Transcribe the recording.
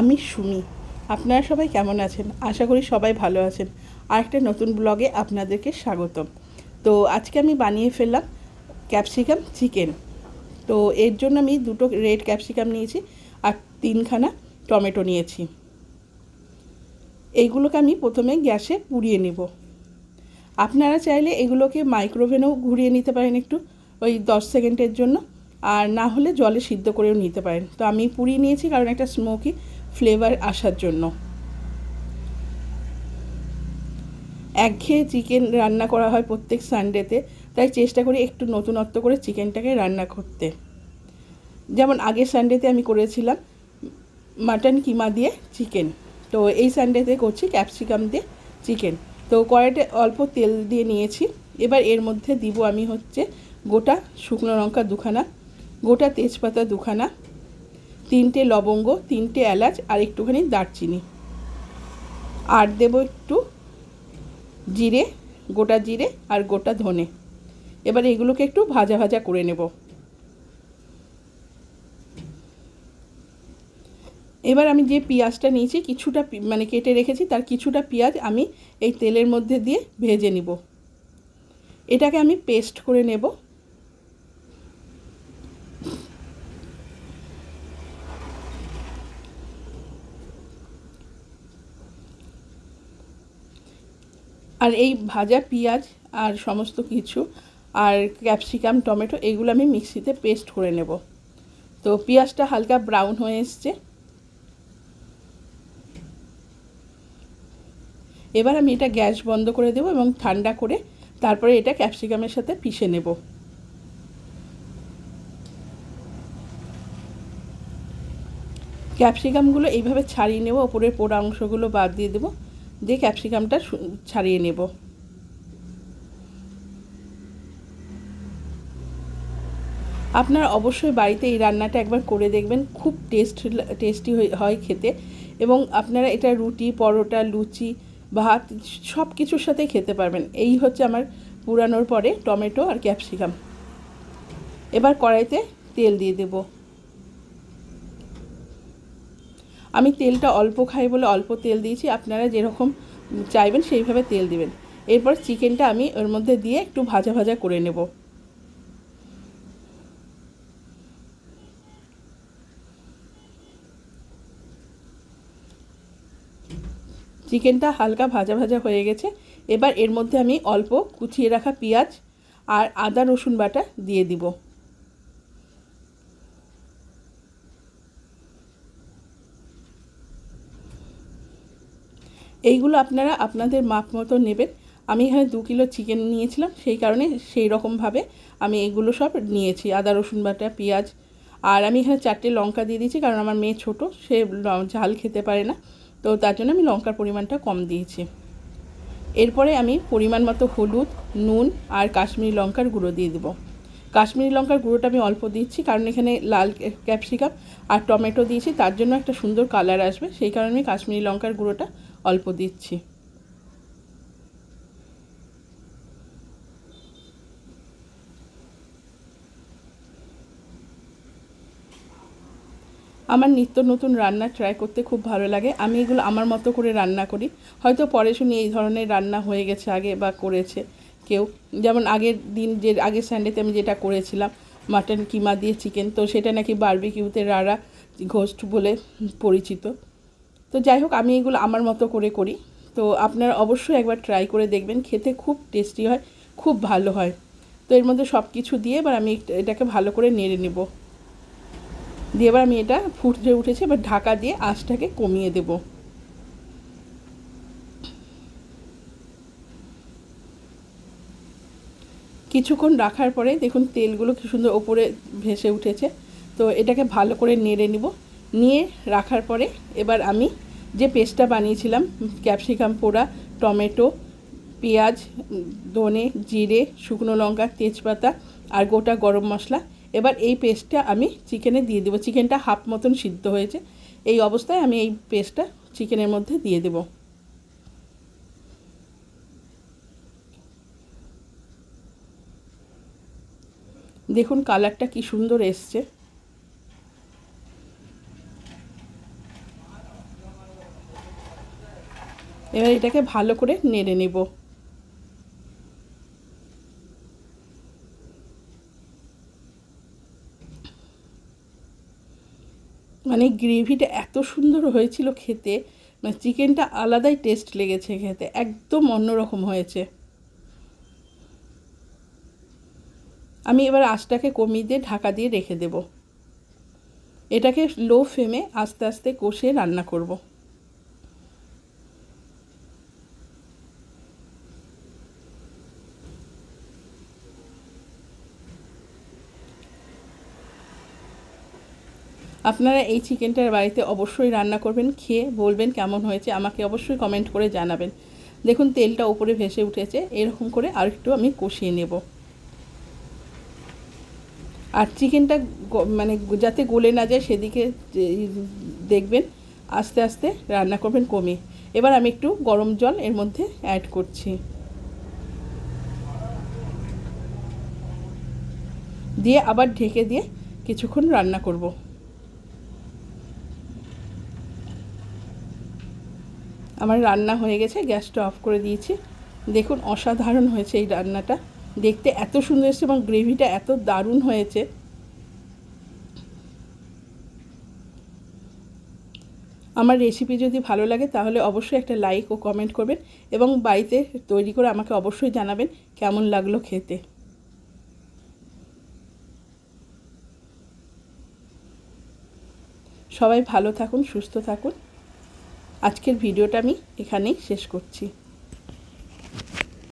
আমি সুমি আপনারা সবাই কেমন আছেন? আশা করি সবাই ভালো আছেন। আরেকটা নতুন ব্লগে আপনাদেরকে স্বাগতম। তো আজকে আমি বানিয়ে ফেললাম ক্যাপসিকাম চিকেন। তো এর জন্য আমি দুটো রেড ক্যাপসিকাম নিয়েছি আর তিনখানা টমেটো নিয়েছি। এইগুলোকে আমি প্রথমে গ্যাসে পুড়িয়ে নেব। আপনারা চাইলে এগুলোকে মাইক্রোওভেনেও ঘুরিয়ে নিতে পারেন একটু ওই দশ সেকেন্ডের জন্য। আর না হলে জলে সিদ্ধ করেও নিতে পারেন। তো আমি পুড়িয়ে নিয়েছি কারণ একটা স্মোকি ফ্লেভার আসার জন্য। একঘেয়ে চিকেন রান্না করা হয় প্রত্যেক সানডেতে, তাই চেষ্টা করি একটু নতুনত্ব করে চিকেনটাকে রান্না করতে। যেমন আগের সানডেতে আমি করেছিলাম মাটন কিমা দিয়ে চিকেন। তো এই সানডেতে করছি ক্যাপসিকাম দিয়ে চিকেন। তো কড়াইতে অল্প তেল দিয়ে নিয়েছি। এবার এর মধ্যে দিব আমি হচ্ছে গোটা শুকনো লঙ্কা দুখানা, গোটা তেজপাতা দুখানা তিনটে লবঙ্গ, তিনটে এলাচ আর একটুখানি দারচিনি। আর দেবো একটু জিরে, গোটা জিরে আর গোটা ধনে। এবার এগুলোকে একটু ভাজা ভাজা করে নেব। এবার আমি যে পেঁয়াজটা নিয়েছি, কিছুটা মানে কেটে রেখেছি, তার কিছুটা পেঁয়াজ আমি এই তেলের মধ্যে দিয়ে ভেজে নিব। এটাকে আমি পেস্ট করে নেব। আর এই ভাজা পেঁয়াজ আর সমস্ত কিছু আর ক্যাপসিকাম, টমেটো এগুলো আমি মিক্সিতে পেস্ট করে নেব। তো পেঁয়াজটা হালকা ব্রাউন হয়ে এসছে। এবার আমি এটা গ্যাস বন্ধ করে দেবো এবং ঠান্ডা করে তারপরে এটা ক্যাপসিকামের সাথে পিষে নেব। ক্যাপসিকামগুলো এইভাবে ছাড়িয়ে নেব, ওপরের পোড়া অংশগুলো বাদ দিয়ে দেবো। দিয়ে ক্যাপসিকামটা ছাড়িয়ে নেব। আপনার অবশ্যই বাড়িতে এই রান্নাটা একবার করে দেখবেন, খুব টেস্ট টেস্টি হয় খেতে এবং আপনারা এটা রুটি, পরোটা, লুচি, ভাত সব কিছুর সাথে খেতে পারবেন। এই হচ্ছে আমার পুরানোর পরে টমেটো আর ক্যাপসিকাম। এবার কড়াইতে তেল দিয়ে দেব। আমি তেলটা অল্প খাই বলে অল্প তেল দিয়েছি, আপনারা যেরকম চাইবেন সেইভাবে তেল দিবেন। এরপর চিকেনটা আমি ওর মধ্যে দিয়ে একটু ভাজা ভাজা করে নেব। চিকেনটা হালকা ভাজা ভাজা হয়ে গেছে, এবার এর মধ্যে আমি অল্প কুচিয়ে রাখা পেঁয়াজ আর আদা রসুন বাটা দিয়ে দিব। এইগুলো আপনারা আপনাদের মাপ মতো নেবেন। আমি এখানে দু কিলো চিকেন নিয়েছিলাম, সেই কারণে সেই রকমভাবে আমি এগুলো সব নিয়েছি। আদা, রসুন বাটা, পেঁয়াজ, আর আমি এখানে চারটে লঙ্কা দিয়ে দিয়েছি, কারণ আমার মেয়ে ছোট, সে ঝাল খেতে পারে না। তো তার জন্য আমি লঙ্কার পরিমাণটা কম দিয়েছি। এরপরে আমি পরিমাণ মতো হলুদ, নুন আর কাশ্মীরি লঙ্কার গুঁড়ো দিয়ে দেবো। কাশ্মীরি লঙ্কার গুঁড়োটা আমি অল্প দিচ্ছি, কারণ এখানে লাল ক্যাপসিকাম আর টমেটো দিয়েছি, তার জন্য একটা সুন্দর কালার আসবে। সেই কারণে আমি কাশ্মীরি লঙ্কার গুঁড়োটা অল্প দিচ্ছি। আমার নিত্য নতুন রান্না ট্রাই করতে খুব ভালো লাগে। আমি এগুলো আমার মতো করে রান্না করি। হয়তো পরে শুনি এই ধরনের রান্না হয়ে গেছে আগে বা করেছে কেউ। যেমন আগের দিন যে, আগের সানডেতে আমি যেটা করেছিলাম মাটন কিমা দিয়ে চিকেন তো সেটা নাকি বারবিকিউতে রাড়া, ঘোস্ট বলে পরিচিত। তো যাই হোক, আমি এগুলো আমার মতো করে করি। তো আপনারা অবশ্যই একবার ট্রাই করে দেখবেন, খেতে খুব টেস্টি হয়, খুব ভালো হয়। তো এর মধ্যে সব কিছু দিয়ে এবার আমি এটাকে ভালো করে নেড়ে নেব। দিয়ে এবার আমি এটা ফুটতে উঠেছে, এবার ঢাকা দিয়ে আঁচটাকে কমিয়ে দেব। কিছুক্ষণ রাখার পরে দেখুন, তেলগুলো কি সুন্দর ওপরে ভেসে উঠেছে। তো এটাকে ভালো করে নেড়ে নিব। নিয়ে রাখার পরে এবার আমি যে পেস্টটা বানিয়েছিলাম, ক্যাপসিকাম পোড়া, টমেটো, পেঁয়াজ, ধনে, জিরে, শুকনো লঙ্কা, তেজপাতা আর গোটা গরম মশলা। এবার এই পেস্টটা আমি চিকেনে দিয়ে দেবো। চিকেনটা হাফ মতন সিদ্ধ হয়েছে। এই অবস্থায় আমি এই পেস্টটা চিকেনের মধ্যে দিয়ে দেব। দেখুন কালারটা কি সুন্দর এসছে। এবার এটাকে ভালো করে নেড়ে নেব। মানে গ্রেভিটা এত সুন্দর হয়েছিল খেতে মানে চিকেনটা আলাদাই টেস্ট লেগেছে খেতে, একদম অন্যরকম হয়েছে। আমি এবার আঁচটাকে কমিয়ে দিয়ে ঢাকা দিয়ে রেখে দেব। এটাকে লো ফ্লেমে আস্তে আস্তে কষে রান্না করব। আপনারা এই চিকেনটার বাড়িতে অবশ্যই রান্না করবেন, খেয়ে বলবেন কেমন হয়েছে, আমাকে অবশ্যই কমেন্ট করে জানাবেন। দেখুন, তেলটা উপরে ভেসে উঠেছে, এরকম করে আর একটু আমি কষিয়ে নেব। আর চিকেনটা মানে যাতে গলে না যায়, সেদিকে দেখবেন, আস্তে আস্তে রান্না করবেন কমে। এবার আমি একটু গরম জল এর মধ্যে অ্যাড করছি। দিয়ে আবার ঢেকে দিয়ে কিছুক্ষণ রান্না করব। আমার রান্না হয়ে গেছে, গ্যাসটা অফ করে দিয়েছি। দেখুন, অসাধারণ হয়েছে এই রান্নাটা। দেখতে এত সুন্দর এসেছে এবং গ্রেভিটা এত দারুণ হয়েছে। আমার রেসিপি যদি ভালো লাগে, তাহলে অবশ্যই একটা লাইক ও কমেন্ট করবেন এবং বাড়িতে তৈরি করে আমাকে অবশ্যই জানাবেন কেমন লাগল খেতে। সবাই ভালো থাকুন, সুস্থ থাকুন। আজকের ভিডিওটা আমি এখানেই শেষ করছি।